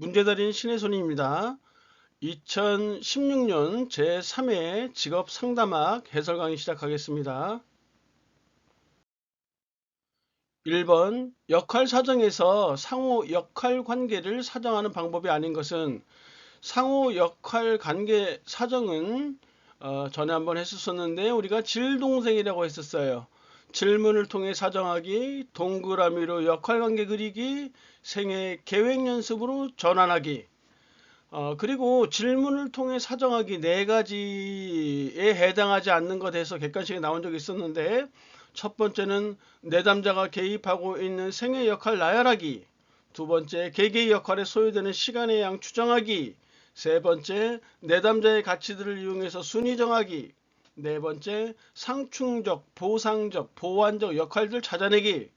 문제달인 신의 손입니다. 2016년 제3회 직업 상담학 해설 강의 시작하겠습니다. 1번 역할 사정에서 상호 역할 관계를 사정하는 방법이 아닌 것은 상호 역할 관계 사정은 어, 전에 한번 했었었는데 우리가 질동생이라고 했었어요. 질문을 통해 사정하기, 동그라미로 역할관계 그리기, 생애 계획 연습으로 전환하기. 어, 그리고 질문을 통해 사정하기 네 가지에 해당하지 않는 것에서 객관식에 나온 적이 있었는데 첫 번째는 내담자가 개입하고 있는 생애 역할 나열하기. 두 번째 개개의 역할에 소요되는 시간의 양 추정하기. 세 번째 내담자의 가치들을 이용해서 순위 정하기. 네 번째, 상충적, 보상적, 보완적 역할들 찾아내기.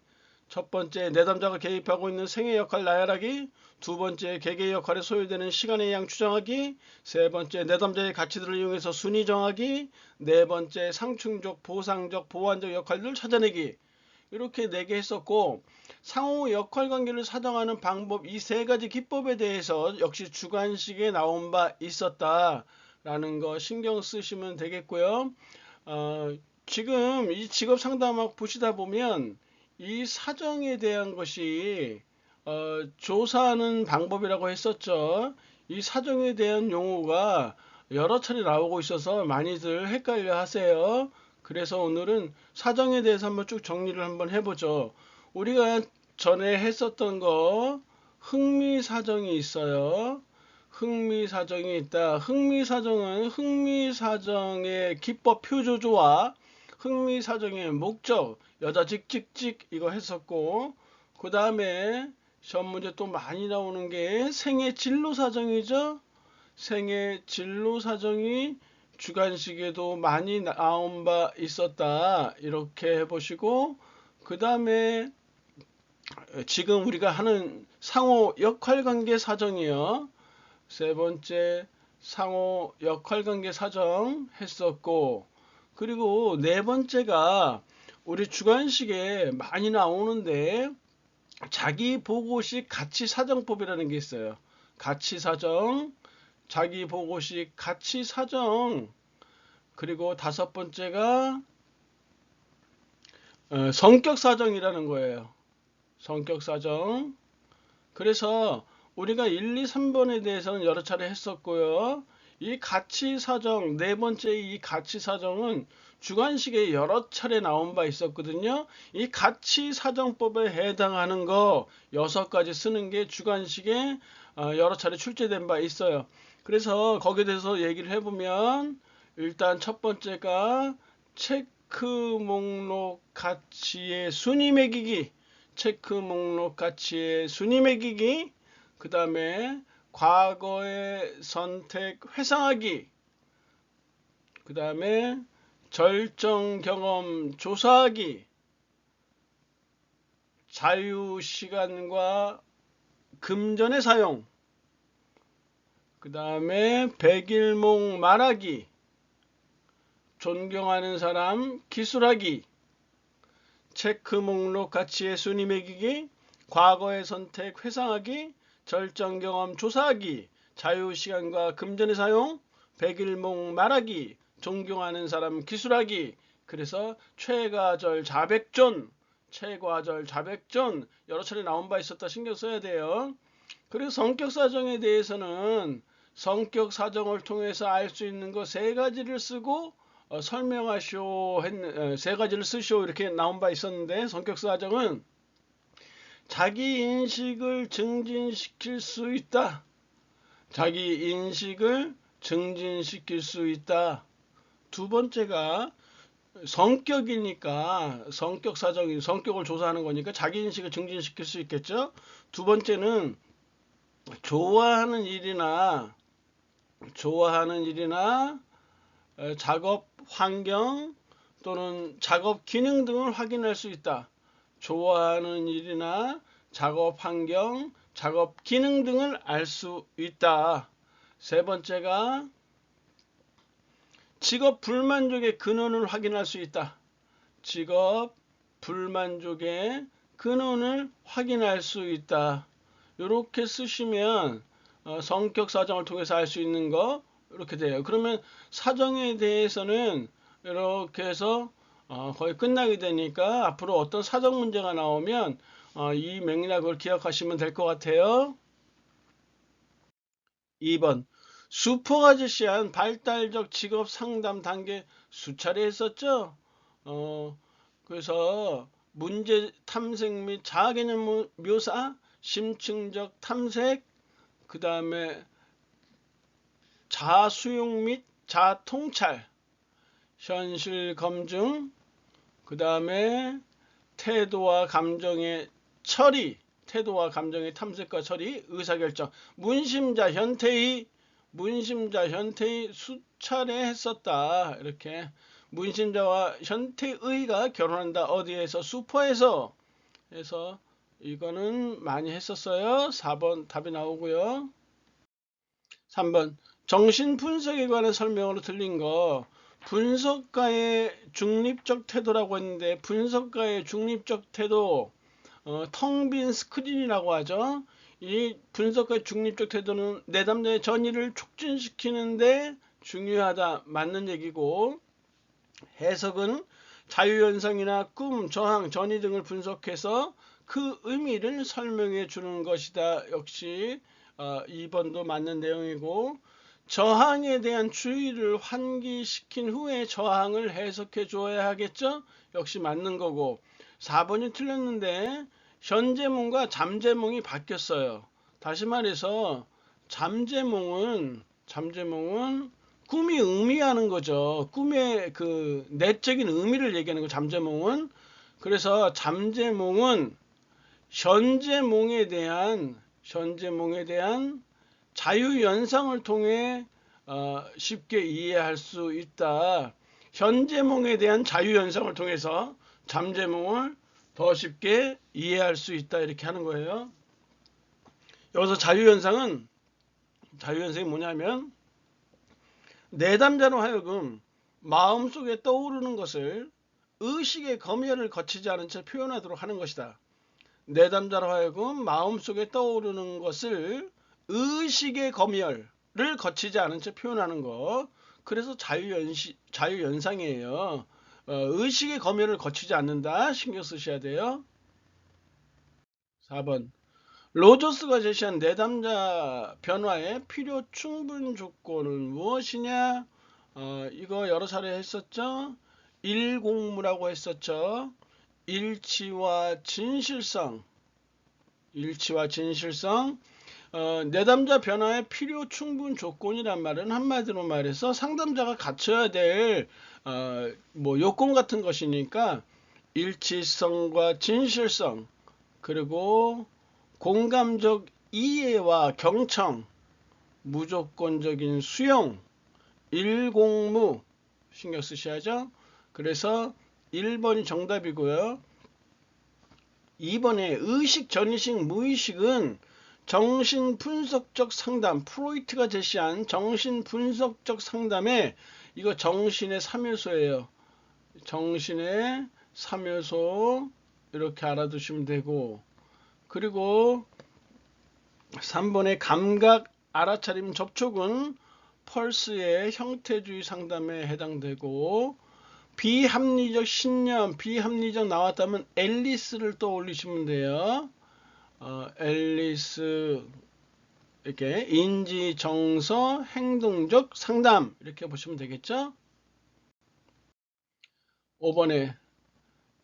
첫 번째, 내담자가 개입하고 있는 생애 역할 나열하기. 두 번째, 개개 역할에 소요되는 시간의 양 추정하기. 세 번째, 내담자의 가치들을 이용해서 순위 정하기. 네 번째, 상충적, 보상적, 보완적 역할들 찾아내기. 이렇게 네 개 했었고 상호 역할 관계를 사정하는 방법 이 세 가지 기법에 대해서 역시 주관식에 나온 바 있었다. 라는 거 신경 쓰시면 되겠고요. 어, 지금 이 직업 상담학 보시다 보면 이 사정에 대한 것이 어, 조사하는 방법이라고 했었죠. 이 사정에 대한 용어가 여러 차례 나오고 있어서 많이들 헷갈려 하세요. 그래서 오늘은 사정에 대해서 한번 쭉 정리를 한번 해보죠. 우리가 전에 했었던 거 흥미 사정이 있어요. 흥미사정이 있다. 흥미사정은 흥미사정의 기법 표조조와 흥미사정의 목적, 여자 직직직 이거 했었고 그 다음에 시험 문제 또 많이 나오는 게 생애 진로 사정이죠. 생애 진로 사정이 주관식에도 많이 나온 바 있었다. 이렇게 해보시고 그 다음에 지금 우리가 하는 상호 역할관계 사정이요. 세 번째 상호 역할관계 사정 했었고 그리고 네 번째가 우리 주관식에 많이 나오는데 자기 보고식 가치 사정법이라는 게 있어요. 가치 사정, 자기 보고식 가치 사정. 그리고 다섯 번째가 어, 성격 사정이라는 거예요. 성격 사정. 그래서 우리가 1, 2, 3번에 대해서는 여러 차례 했었고요. 이 가치 사정, 네 번째 이 가치 사정은 주관식에 여러 차례 나온 바 있었거든요. 이 가치 사정법에 해당하는 거 여섯 가지 쓰는 게 주관식에 어, 여러 차례 출제된 바 있어요. 그래서 거기에 대해서 얘기를 해보면 일단 첫 번째가 체크 목록 가치의 순위 매기기 체크 목록 가치의 순위 매기기 그 다음에 과거의 선택 회상하기 그 다음에 절정 경험 조사하기 자유 시간과 금전의 사용 그 다음에 백일몽 말하기 존경하는 사람 기술하기 체크 목록 가치의 순위 매기기 과거의 선택 회상하기 절정 경험 조사하기, 자유시간과 금전의 사용, 백일몽 말하기, 존경하는 사람 기술하기, 그래서 최가절 자백존, 최과절 자백존 여러 차례 나온 바 있었다 신경 써야 돼요. 그리고 성격 사정에 대해서는 성격 사정을 통해서 알 수 있는 거 세 가지를 쓰고 어, 설명하시오 했, 어, 세 가지를 쓰시오 이렇게 나온 바 있었는데 성격 사정은 자기 인식을 증진시킬 수 있다. 자기 인식을 증진시킬 수 있다. 두 번째가 성격이니까 성격 사정이 성격을 조사하는 거니까 자기 인식을 증진시킬 수 있겠죠. 두 번째는 좋아하는 일이나 좋아하는 일이나 어, 작업 환경 또는 작업 기능 등을 확인할 수 있다. 좋아하는 일이나 작업 환경, 작업 기능 등을 알 수 있다. 세 번째가 직업 불만족의 근원을 확인할 수 있다. 직업 불만족의 근원을 확인할 수 있다. 이렇게 쓰시면 어, 성격 사정을 통해서 알 수 있는 거 이렇게 돼요. 그러면 사정에 대해서는 이렇게 해서 어, 거의 끝나게 되니까 앞으로 어떤 사정 문제가 나오면 어, 이 맥락을 기억하시면 될 것 같아요. 2번 수포가 제시한 발달적 직업 상담 단계 수차례 했었죠. 어, 그래서 문제 탐색 및 자아 개념 묘사, 심층적 탐색, 그 다음에 자수용 및 자통찰, 현실 검증, 그 다음에 태도와 감정의 처리, 태도와 감정의 탐색과 처리, 의사결정, 문심자 현태의 문심자 현태의 수차례 했었다. 이렇게 문심자와 현태의가 결혼한다. 어디에서 수퍼에서 해서 이거는 많이 했었어요. 4번 답이 나오고요. 3번 정신 분석에 관한 설명으로 틀린 거 분석가의 중립적 태도라고 했는데 분석가의 중립적 태도 어, 텅빈 스크린이라고 하죠. 이 분석가의 중립적 태도는 내담자의 전의를 촉진시키는데 중요하다 맞는 얘기고 해석은 자유현상이나 꿈, 저항, 전의 등을 분석해서 그 의미를 설명해 주는 것이다. 역시 어, 2번도 맞는 내용이고 저항에 대한 주의를 환기시킨 후에 저항을 해석해 줘야 하겠죠? 역시 맞는 거고 4번이 틀렸는데 현재몽과 잠재몽이 바뀌었어요. 다시 말해서 잠재몽은 잠재몽은 꿈이 의미하는 거죠. 꿈의 그 내적인 의미를 얘기하는 거 잠재몽은 그래서 잠재몽은 현재몽에 대한 현재몽에 대한 자유 연상을 통해 어, 쉽게 이해할 수 있다. 현재몽에 대한 자유 연상을 통해서 잠재몽을 더 쉽게 이해할 수 있다 이렇게 하는 거예요. 여기서 자유현상은 자유현상이 뭐냐면 내담자로 하여금 마음속에 떠오르는 것을 의식의 검열을 거치지 않은 채 표현하도록 하는 것이다. 내담자로 하여금 마음속에 떠오르는 것을 의식의 검열을 거치지 않은 채 표현하는 것. 그래서 자유연시, 자유연상이에요. 어, 의식의 검열을 거치지 않는다. 신경 쓰셔야 돼요. 4번. 로저스가 제시한 내담자 변화의 필요 충분 조건은 무엇이냐? 어, 이거 여러 차례 했었죠. 일공무라고 했었죠. 일치와 진실성. 일치와 진실성. 어, 내담자 변화의 필요 충분 조건이란 말은 한마디로 말해서 상담자가 갖춰야 될 어, 뭐 요건 같은 것이니까 일치성과 진실성 그리고 공감적 이해와 경청 무조건적인 수용 일공무 신경 쓰셔야죠. 그래서 1번이 정답이고요. 2번에 의식, 전의식, 무의식은 정신 분석적 상담, 프로이트가 제시한 정신 분석적 상담에 이거 정신의 3요소예요. 정신의 3요소 이렇게 알아두시면 되고 그리고 3번의 감각 알아차림 접촉은 펄스의 형태주의 상담에 해당되고 비합리적 신념, 비합리적 나왔다면 앨리스를 떠올리시면 돼요. 어, 앨리스 이렇게 인지, 정서, 행동적 상담 이렇게 보시면 되겠죠. 5번에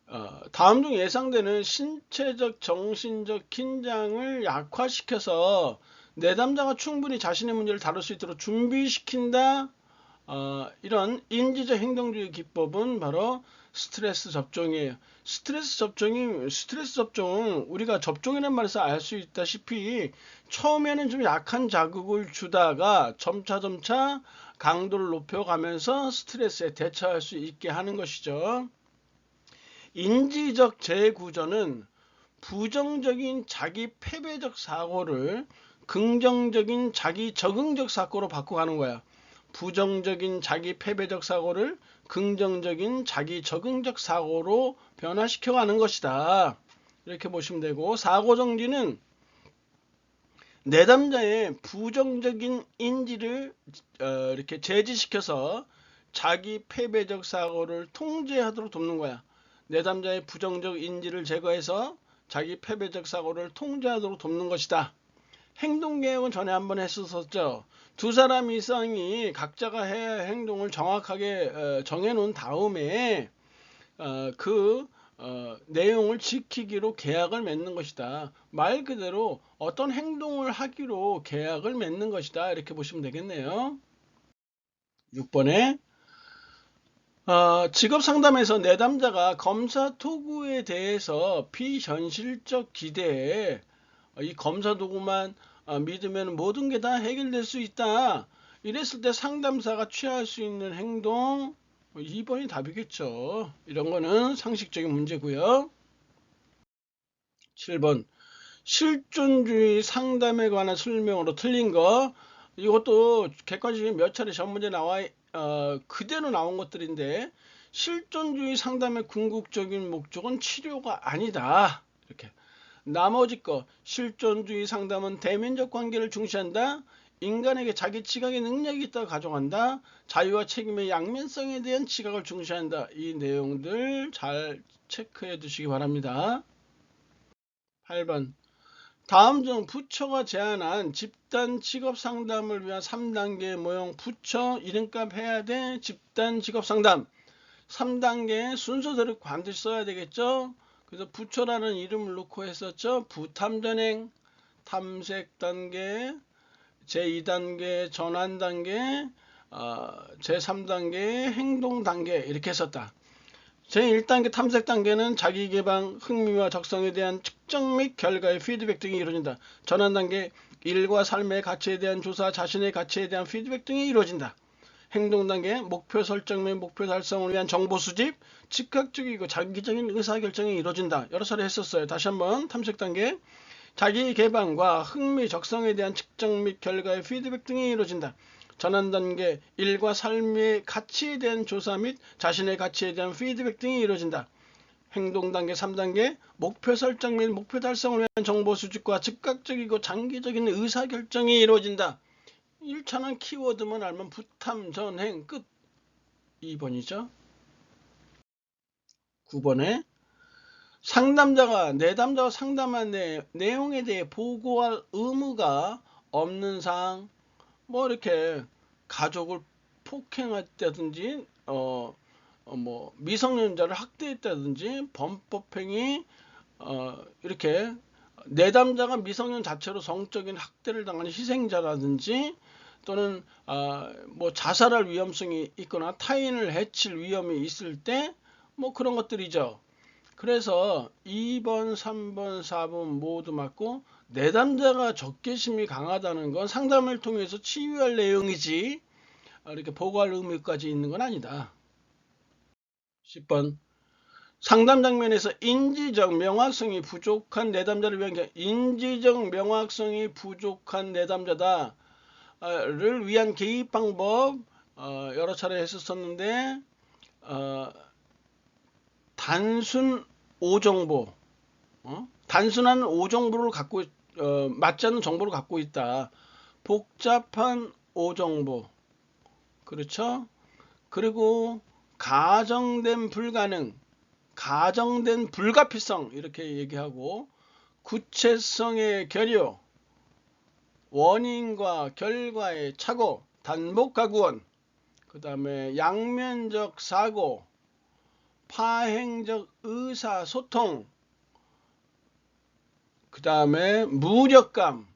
어, 다음 중 예상되는 신체적, 정신적 긴장을 약화시켜서 내담자가 충분히 자신의 문제를 다룰 수 있도록 준비시킨다. 어, 이런 인지적 행동주의 기법은 바로 스트레스 접종이에요. 스트레스 접종이 스트레스 접종은 우리가 접종이라는 말에서 알 수 있다시피 처음에는 좀 약한 자극을 주다가 점차 점차 강도를 높여가면서 스트레스에 대처할 수 있게 하는 것이죠. 인지적 재구조는 부정적인 자기 패배적 사고를 긍정적인 자기 적응적 사고로 바꿔가는 거야. 부정적인 자기 패배적 사고를 긍정적인 자기 적응적 사고로 변화시켜 가는 것이다. 이렇게 보시면 되고 사고 정지는 내담자의 부정적인 인지를 어, 이렇게 제지시켜서 자기 패배적 사고를 통제하도록 돕는 거야. 내담자의 부정적 인지를 제거해서 자기 패배적 사고를 통제하도록 돕는 것이다. 행동개혁은 전에 한번 했었었죠. 두 사람 이상이 각자가 해야 할 행동을 정확하게 어, 정해놓은 다음에 어, 그 어, 내용을 지키기로 계약을 맺는 것이다. 말 그대로 어떤 행동을 하기로 계약을 맺는 것이다. 이렇게 보시면 되겠네요. 6번에 어, 직업 상담에서 내담자가 검사 도구에 대해서 비현실적 기대에 어, 이 검사 도구만 어, 믿으면 모든 게 다 해결될 수 있다. 이랬을 때 상담사가 취할 수 있는 행동 2번이 답이겠죠. 이런 거는 상식적인 문제고요. 7번 실존주의 상담에 관한 설명으로 틀린 거 이것도 객관식인 몇 차례 전문제 나와 어, 그대로 나온 것들인데 실존주의 상담의 궁극적인 목적은 치료가 아니다. 이렇게 나머지 거 실존주의 상담은 대면적 관계를 중시한다. 인간에게 자기 지각의 능력이 있다고 가정한다. 자유와 책임의 양면성에 대한 지각을 중시한다. 이 내용들 잘 체크해 두시기 바랍니다. 8번 다음 중 부처가 제안한 집단 직업 상담을 위한 3단계 모형 부처 이름값 해야 돼 집단 직업 상담 3단계 순서대로 반드시 써야 되겠죠 그래서 부처라는 이름을 놓고 했었죠 부탐전행 탐색 단계 제2단계 전환 단계 어, 제3단계 행동 단계 이렇게 했었다 제1단계 탐색 단계는 자기 개방, 흥미와 적성에 대한 측정 및 결과의 피드백 등이 이루어진다. 전환 단계 일과 삶의 가치에 대한 조사, 자신의 가치에 대한 피드백 등이 이루어진다. 행동 단계 목표 설정 및 목표 달성을 위한 정보 수집, 즉각적이고 장기적인 의사 결정이 이루어진다. 여러 차례 했었어요. 다시 한번 탐색 단계 자기 개방과 흥미, 적성에 대한 측정 및 결과의 피드백 등이 이루어진다. 전환 단계 일과 삶의 가치에 대한 조사 및 자신의 가치에 대한 피드백 등이 이루어진다. 행동 단계 3단계 목표 설정 및 목표 달성을 위한 정보 수집과 즉각적이고 장기적인 의사 결정이 이루어진다. 1차는 키워드만 알면 부탐 전행 끝. 2번이죠. 9번에 상담자가 내담자가 상담한 내, 내용에 대해 보고할 의무가 없는 사항 뭐 이렇게 가족을 폭행했다든지 어, 어, 뭐 미성년자를 학대했다든지 범법행위 어, 이렇게 내담자가 미성년 자체로 성적인 학대를 당하는 희생자라든지 또는 어, 뭐 자살할 위험성이 있거나 타인을 해칠 위험이 있을 때 뭐 그런 것들이죠. 그래서 2번, 3번, 4번 모두 맞고 내담자가 적개심이 강하다는 건 상담을 통해서 치유할 내용이지 이렇게 보고할 의미까지 있는 건 아니다. 10번 상담 장면에서 인지적 명확성이 부족한 내담자를 위한 게 인지적 명확성이 부족한 내담자다 를 위한 개입 방법 어, 여러 차례 했었었는데 어, 단순 오정보 어? 단순한 오정보를 갖고 어, 맞지 않는 정보를 갖고 있다. 복잡한 오정보 그렇죠? 그리고 가정된 불가능 가정된 불가피성 이렇게 얘기하고 구체성의 결여 원인과 결과의 착오 단복가구원 그 다음에 양면적 사고 파행적 의사소통 그 다음에 무력감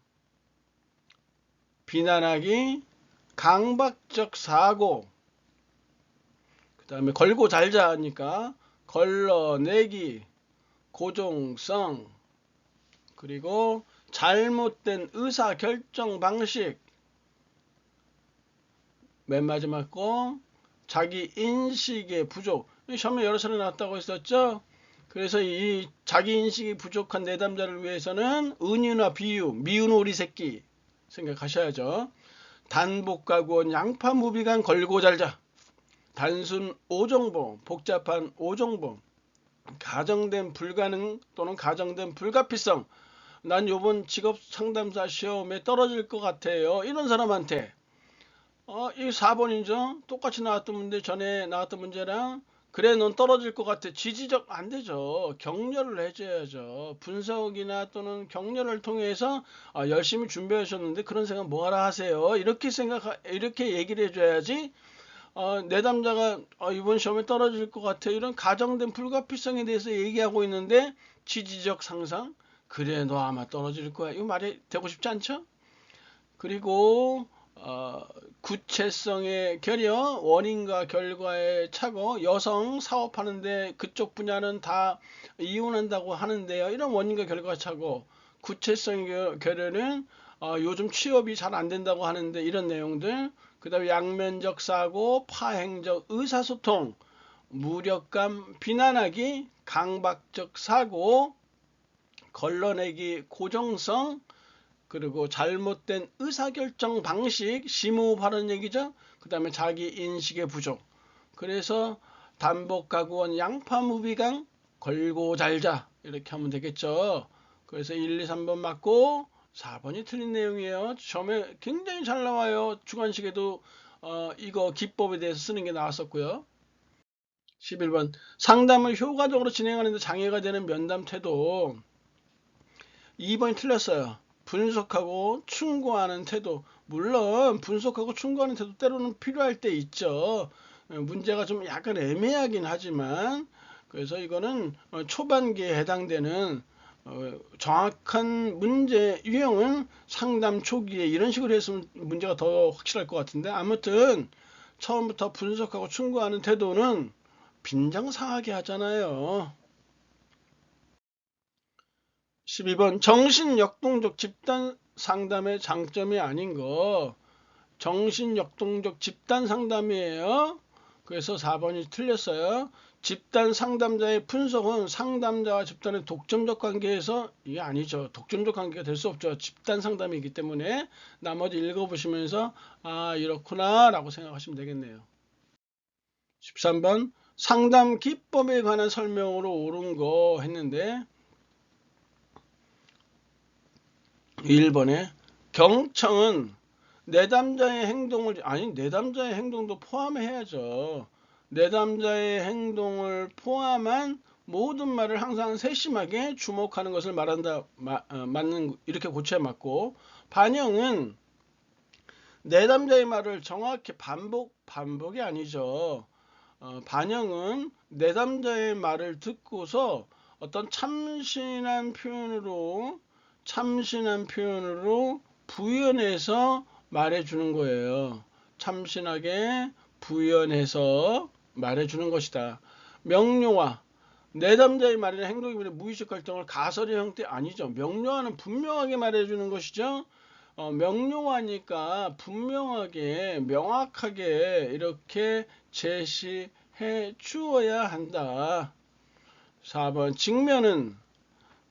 비난하기 강박적 사고 그 다음에 걸고 달자 하니까 걸러내기 고정성 그리고 잘못된 의사 결정 방식. 맨 마지막 거 자기 인식의 부족. 시험에 여러 차례 나왔다고 했었죠? 그래서 이 자기 인식이 부족한 내담자를 위해서는 은유나 비유 미운 오리 새끼 생각하셔야죠. 단복가구원 양파 무비간 걸고 잘자. 단순 오정보 복잡한 오정보. 가정된 불가능 또는 가정된 불가피성 난 요번 직업 상담사 시험에 떨어질 것 같아요. 이런 사람한테 어, 이 4번이죠. 똑같이 나왔던 문제 전에 나왔던 문제랑 그래 넌 떨어질 것 같아. 지지적 안 되죠. 격려를 해줘야죠. 분석이나 또는 격려를 통해서 아, 열심히 준비하셨는데 그런 생각 뭐하라 하세요. 이렇게 생각 이렇게 얘기를 해줘야지. 어, 내담자가 어, 이번 시험에 떨어질 것 같아. 이런 가정된 불가피성에 대해서 얘기하고 있는데 지지적 상상. 그래 너 아마 떨어질 거야. 이거 말이 되고 싶지 않죠? 그리고 어, 구체성의 결여, 원인과 결과의 착오, 여성 사업하는데 그쪽 분야는 다 이혼한다고 하는데요. 이런 원인과 결과 착오, 구체성의 결여는 어, 요즘 취업이 잘 안 된다고 하는데 이런 내용들, 그 다음에 양면적 사고, 파행적 의사소통, 무력감, 비난하기, 강박적 사고, 걸러내기, 고정성, 그리고 잘못된 의사결정 방식, 심호흡 하는 얘기죠. 그 다음에 자기 인식의 부족. 그래서 단복가구원 양파무비강 걸고 잘자 이렇게 하면 되겠죠. 그래서 1, 2, 3번 맞고 4번이 틀린 내용이에요. 시험에 굉장히 잘 나와요. 주관식에도 어, 이거 기법에 대해서 쓰는 게 나왔었고요. 11번 상담을 효과적으로 진행하는데 장애가 되는 면담 태도 2번이 틀렸어요. 분석하고 충고하는 태도. 물론 분석하고 충고하는 태도 때로는 필요할 때 있죠. 어, 문제가 좀 약간 애매하긴 하지만 그래서 이거는 어, 초반기에 해당되는 어, 정확한 문제 유형은 상담 초기에 이런 식으로 했으면 문제가 더 확실할 것 같은데 아무튼 처음부터 분석하고 충고하는 태도는 빈정상하게 하잖아요. 12번 정신역동적 집단 상담의 장점이 아닌 거 정신역동적 집단 상담이에요. 그래서 4번이 틀렸어요. 집단 상담자의 분석은 상담자와 집단의 독점적 관계에서 이게 아니죠. 독점적 관계가 될 수 없죠. 집단 상담이기 때문에 나머지 읽어보시면서 아 이렇구나 라고 생각하시면 되겠네요. 13번 상담 기법에 관한 설명으로 옳은 거 했는데 1번에 경청은 내담자의 행동을 아니 내담자의 행동도 포함해야죠. 내담자의 행동을 포함한 모든 말을 항상 세심하게 주목하는 것을 말한다 마, 어, 맞는 이렇게 고쳐야 맞고 반영은 내담자의 말을 정확히 반복 반복이 아니죠. 어, 반영은 내담자의 말을 듣고서 어떤 참신한 표현으로 참신한 표현으로 부연해서 말해주는 거예요. 참신하게 부연해서 말해주는 것이다. 명료화. 내담자의 말이나 행동이 무의식 활동을 가설의 형태 아니죠. 명료화는 분명하게 말해주는 것이죠. 어, 명료하니까 분명하게 명확하게 이렇게 제시해 주어야 한다. 4번 직면은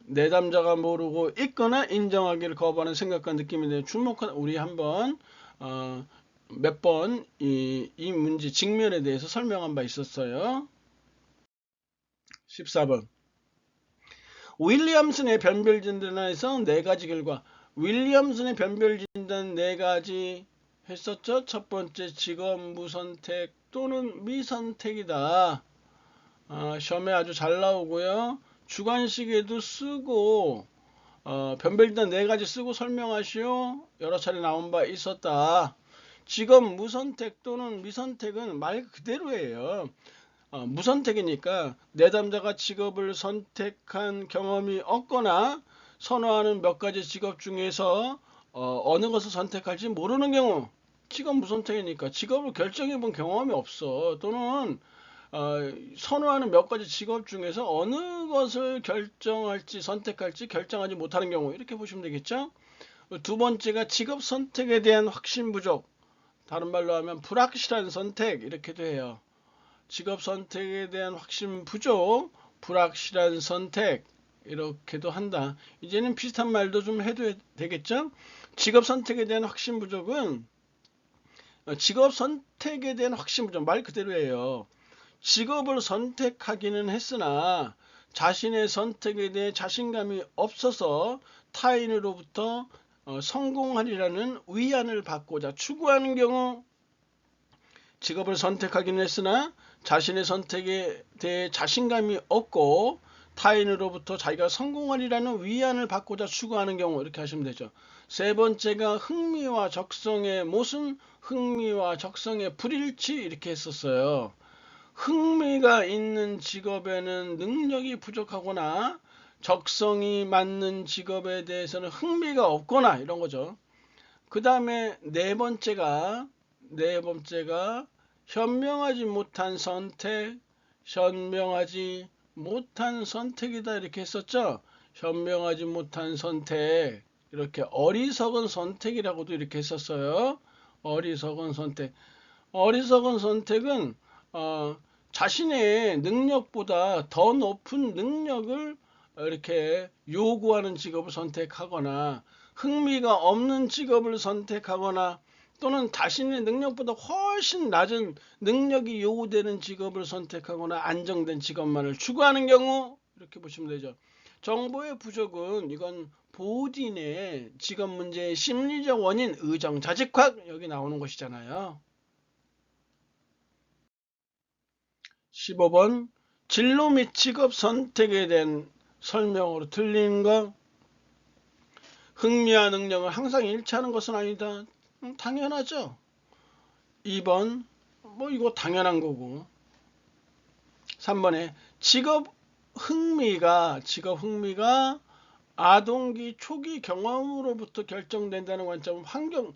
내담자가 모르고 있거나 인정하기를 거부하는 생각과 느낌인데 주목한 우리 한번 어, 몇 번 이 이 문제 직면에 대해서 설명한 바 있었어요. 14번 윌리엄슨의 변별 진단에서 네 가지 결과 윌리엄슨의 변별 진단 네 가지 했었죠. 첫 번째 직업 무선택 또는 미선택이다. 아, 시험에 아주 잘 나오고요. 주관식에도 쓰고 어, 변별단 네 가지 쓰고 설명하시오. 여러 차례 나온 바 있었다. 직업 무선택 또는 미선택은 말 그대로예요. 어, 무선택이니까 내담자가 직업을 선택한 경험이 없거나 선호하는 몇 가지 직업 중에서 어, 어느 것을 선택할지 모르는 경우 직업 무선택이니까 직업을 결정해 본 경험이 없어 또는 어, 선호하는 몇 가지 직업 중에서 어느 것을 결정할지 선택할지 결정하지 못하는 경우 이렇게 보시면 되겠죠. 두 번째가 직업 선택에 대한 확신 부족 다른 말로 하면 불확실한 선택 이렇게도 해요. 직업 선택에 대한 확신 부족 불확실한 선택 이렇게도 한다. 이제는 비슷한 말도 좀 해도 되겠죠. 직업 선택에 대한 확신 부족은 직업 선택에 대한 확신 부족 말 그대로예요. 직업을 선택하기는 했으나 자신의 선택에 대해 자신감이 없어서 타인으로부터 어, 성공하리라는 위안을 받고자 추구하는 경우 직업을 선택하기는 했으나 자신의 선택에 대해 자신감이 없고 타인으로부터 자기가 성공하리라는 위안을 받고자 추구하는 경우 이렇게 하시면 되죠. 세 번째가 흥미와 적성의 못은 흥미와 적성의 불일치 이렇게 했었어요. 흥미가 있는 직업에는 능력이 부족하거나 적성이 맞는 직업에 대해서는 흥미가 없거나 이런 거죠. 그 다음에 네 번째가 네 번째가 현명하지 못한 선택, 현명하지 못한 선택이다 이렇게 했었죠. 현명하지 못한 선택 이렇게 어리석은 선택이라고도 이렇게 했었어요. 어리석은 선택. 어리석은 선택은 어, 자신의 능력보다 더 높은 능력을 이렇게 요구하는 직업을 선택하거나 흥미가 없는 직업을 선택하거나 또는 자신의 능력보다 훨씬 낮은 능력이 요구되는 직업을 선택하거나 안정된 직업만을 추구하는 경우 이렇게 보시면 되죠. 정보의 부족은 이건 보딘의 직업 문제의 심리적 원인 의정자직학 여기 나오는 것이잖아요. 15번 진로 및 직업 선택에 대한 설명으로 틀린 거 흥미와 능력을 항상 일치하는 것은 아니다. 음, 당연하죠. 2번 뭐 이거 당연한 거고 3번에 직업 흥미가 직업 흥미가 아동기 초기 경험으로부터 결정된다는 관점은 환경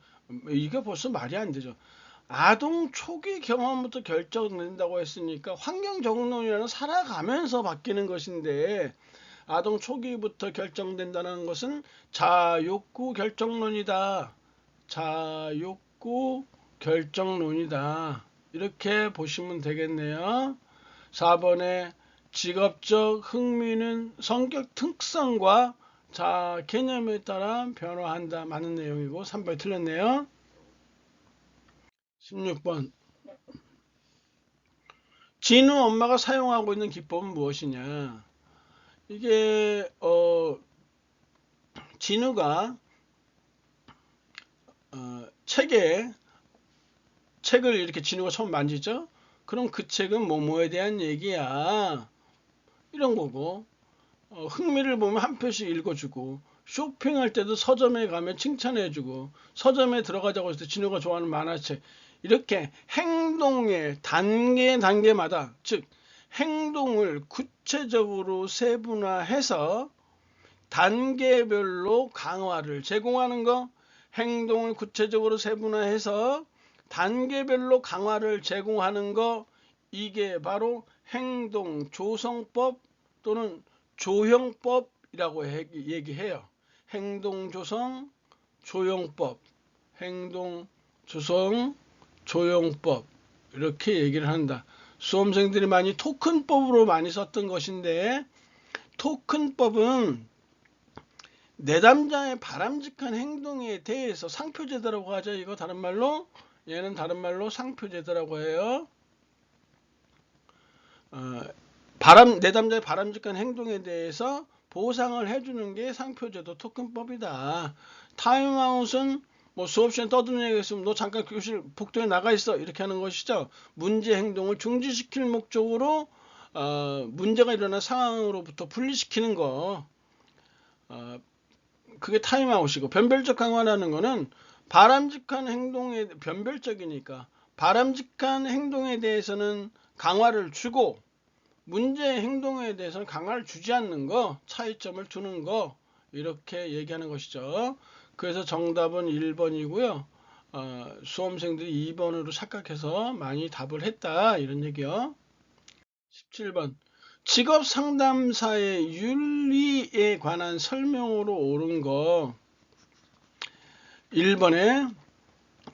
이게 벌써 말이 안 되죠. 아동 초기 경험부터 결정된다고 했으니까 환경 적응론이라는 살아가면서 바뀌는 것인데 아동 초기부터 결정된다는 것은 자욕구 결정론이다. 자욕구 결정론이다. 이렇게 보시면 되겠네요. 4번에 직업적 흥미는 성격 특성과 자 개념에 따라 변화한다. 맞는 내용이고 3번 틀렸네요. 16번 진우 엄마가 사용하고 있는 기법은 무엇이냐? 이게 어 진우가 어, 책에 책을 이렇게 진우가 처음 만지죠? 그럼 그 책은 뭐뭐에 대한 얘기야. 이런 거고 어, 흥미를 보면 한 표씩 읽어주고 쇼핑할 때도 서점에 가면 칭찬해주고 서점에 들어가자고 했을 때 진우가 좋아하는 만화책 이렇게 행동의 단계 단계마다 즉 행동을 구체적으로 세분화해서 단계별로 강화를 제공하는 거 행동을 구체적으로 세분화해서 단계별로 강화를 제공하는 거 이게 바로 행동 조성법 또는 조형법이라고 얘기해요. 행동 조성 조형법 행동 조성 조형법 이렇게 얘기를 한다. 수험생들이 많이 토큰법으로 많이 썼던 것인데 토큰법은 내담자의 바람직한 행동에 대해서 상표제도라고 하죠. 이거 다른 말로 얘는 다른 말로 상표제도라고 해요. 어, 바람 내담자의 바람직한 행동에 대해서 보상을 해주는 게 상표제도 토큰법이다. 타임아웃은 뭐 수업 시간 떠드는 얘기 있으면 너 잠깐 교실 복도에 나가 있어 이렇게 하는 것이죠. 문제 행동을 중지시킬 목적으로 어, 문제가 일어난 상황으로부터 분리시키는 거. 어, 그게 타임아웃이고 변별적 강화라는 거는 바람직한 행동에 변별적이니까 바람직한 행동에 대해서는 강화를 주고 문제 행동에 대해서는 강화를 주지 않는 거 차이점을 두는 거 이렇게 얘기하는 것이죠. 그래서 정답은 1번이고요. 어, 수험생들이 2번으로 착각해서 많이 답을 했다 이런 얘기요. 17번 직업 상담사의 윤리에 관한 설명으로 옳은 거 1번에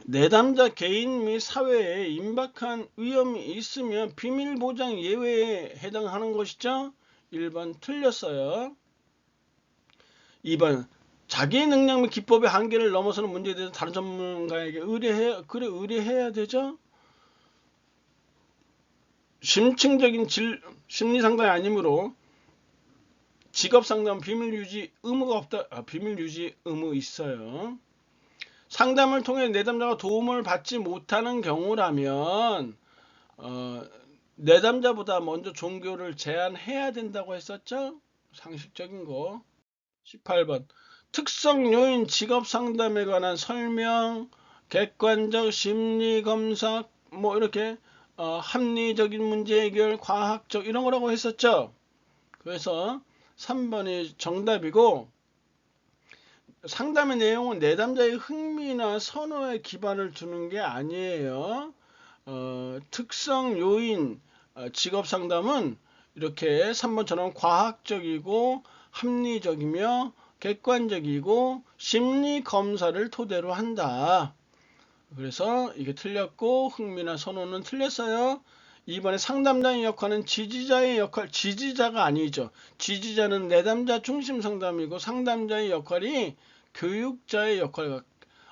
내담자 개인 및 사회에 임박한 위험이 있으면 비밀 보장 예외에 해당하는 것이죠. 1번 틀렸어요. 2번 자기의 능력 및 기법의 한계를 넘어서는 문제에 대해서 다른 전문가에게 의뢰해 그래 의뢰해야 되죠. 심층적인 질, 심리 상담이 아니므로 직업 상담 비밀 유지 의무가 없다. 아, 비밀 유지 의무 있어요. 상담을 통해 내담자가 도움을 받지 못하는 경우라면 어, 내담자보다 먼저 종교를 제한해야 된다고 했었죠? 상식적인 거. 18번. 특성 요인 직업 상담에 관한 설명, 객관적 심리 검사, 뭐 이렇게 어, 합리적인 문제 해결, 과학적 이런 거라고 했었죠. 그래서 3번이 정답이고 상담의 내용은 내담자의 흥미나 선호에 기반을 두는 게 아니에요. 어, 특성 요인 어, 직업 상담은 이렇게 3번처럼 과학적이고 합리적이며 객관적이고 심리 검사를 토대로 한다. 그래서 이게 틀렸고 흥미나 선호는 틀렸어요. 이번에 상담자의 역할은 지지자의 역할, 지지자가 아니죠. 지지자는 내담자 중심 상담이고 상담자의 역할이 교육자의 역할,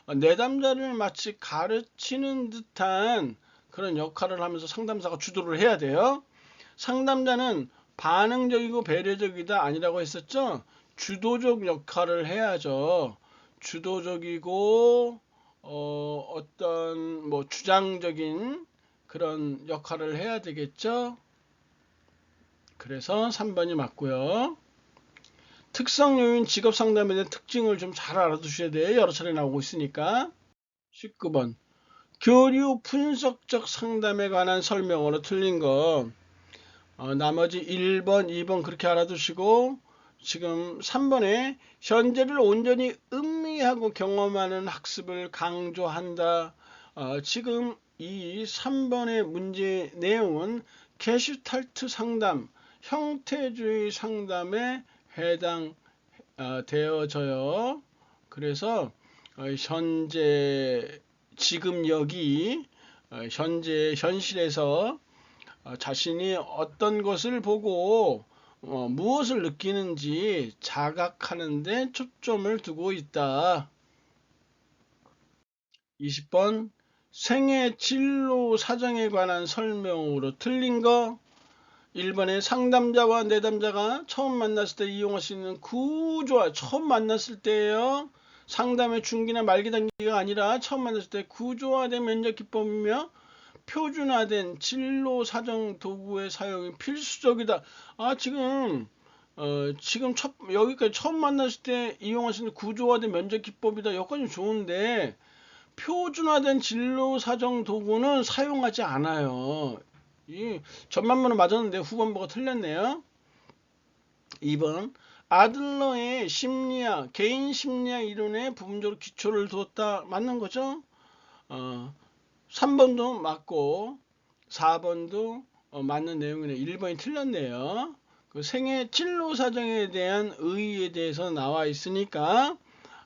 어, 내담자를 마치 가르치는 듯한 그런 역할을 하면서 상담사가 주도를 해야 돼요. 상담자는 반응적이고 배려적이다 아니라고 했었죠. 주도적 역할을 해야죠. 주도적이고 어, 어떤 뭐 주장적인 그런 역할을 해야 되겠죠. 그래서 3번이 맞고요. 특성 요인 직업 상담에 대한 특징을 좀 잘 알아두셔야 돼요. 여러 차례 나오고 있으니까. 19번. 교류 분석적 상담에 관한 설명으로 틀린 거. 어, 나머지 1번, 2번 그렇게 알아두시고 지금 3번에 현재를 온전히 음미하고 경험하는 학습을 강조한다. 어, 지금 이 3번의 문제 내용은 게슈탈트 상담, 형태주의 상담에 해당되어져요. 그래서 어, 현재 지금 여기 어, 현재 현실에서 어, 자신이 어떤 것을 보고 어, 무엇을 느끼는지 자각하는데 초점을 두고 있다. 20번 생애 진로 사정에 관한 설명으로 틀린 거 1번에 상담자와 내담자가 처음 만났을 때 이용할 수 있는 구조화 처음 만났을 때예요. 상담의 중기나 말기 단계가 아니라 처음 만났을 때 구조화된 면접 기법이며 표준화된 진로 사정 도구의 사용이 필수적이다. 아 지금 어, 지금 첫 여기까지 처음 만났을 때 있는 구조화된 면접 기법이다. 여기까지 좋은데 표준화된 진로 사정 도구는 사용하지 않아요. 이 전반부는 맞았는데 후반부가 틀렸네요. 2번 아들러의 심리학, 개인 심리학 이론에 부분적으로 기초를 두었다. 맞는 거죠? 어, 3번도 맞고 4번도 어, 맞는 내용이네. 1번이 틀렸네요. 그 생애 진로 사정에 대한 의의에 대해서 나와 있으니까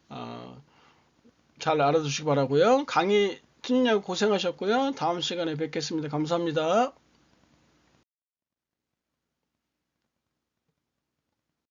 어, 잘 알아두시기 바라고요. 강의 듣느냐고 고생하셨고요. 다음 시간에 뵙겠습니다. 감사합니다.